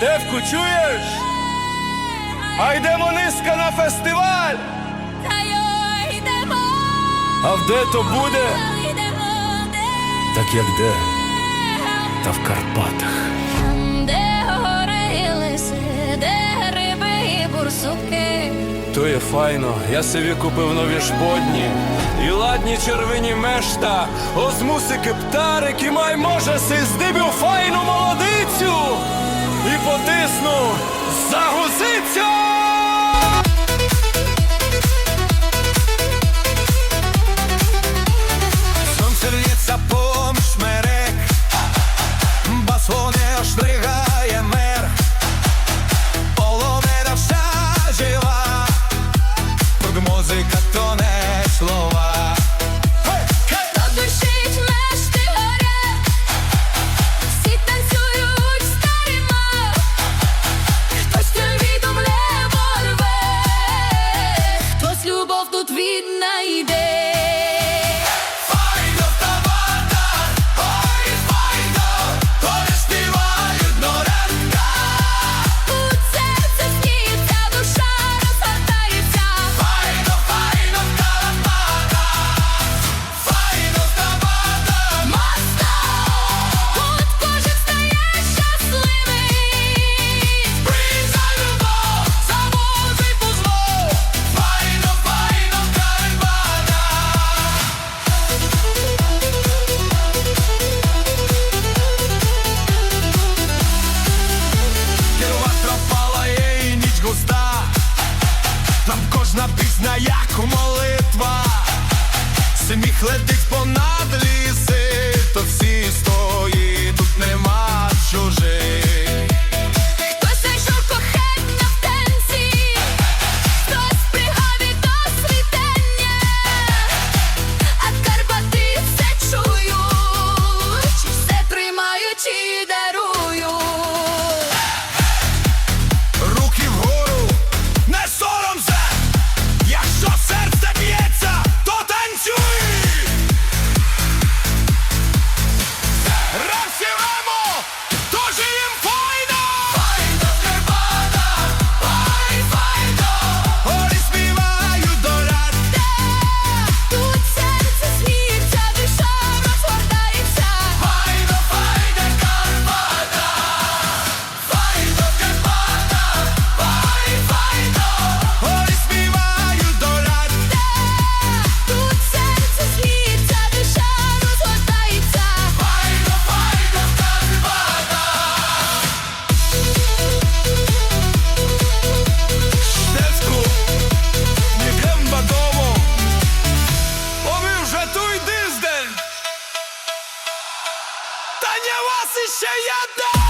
Стевку, чуєш? А йдемо низько на фестиваль! Та йо, йдемо, А де то буде? Так як де? Та в Карпатах. Там, де гори і лиси, де риби і бурсуки. То є файно, я собі купив нові жбодні. І ладні червоні мешта, оз мусики птарик, і май може си здибів файну молодицю і потисну за тут віднайде. Пісня як молитва, сміх летить. Сьогодні вас іще єдна!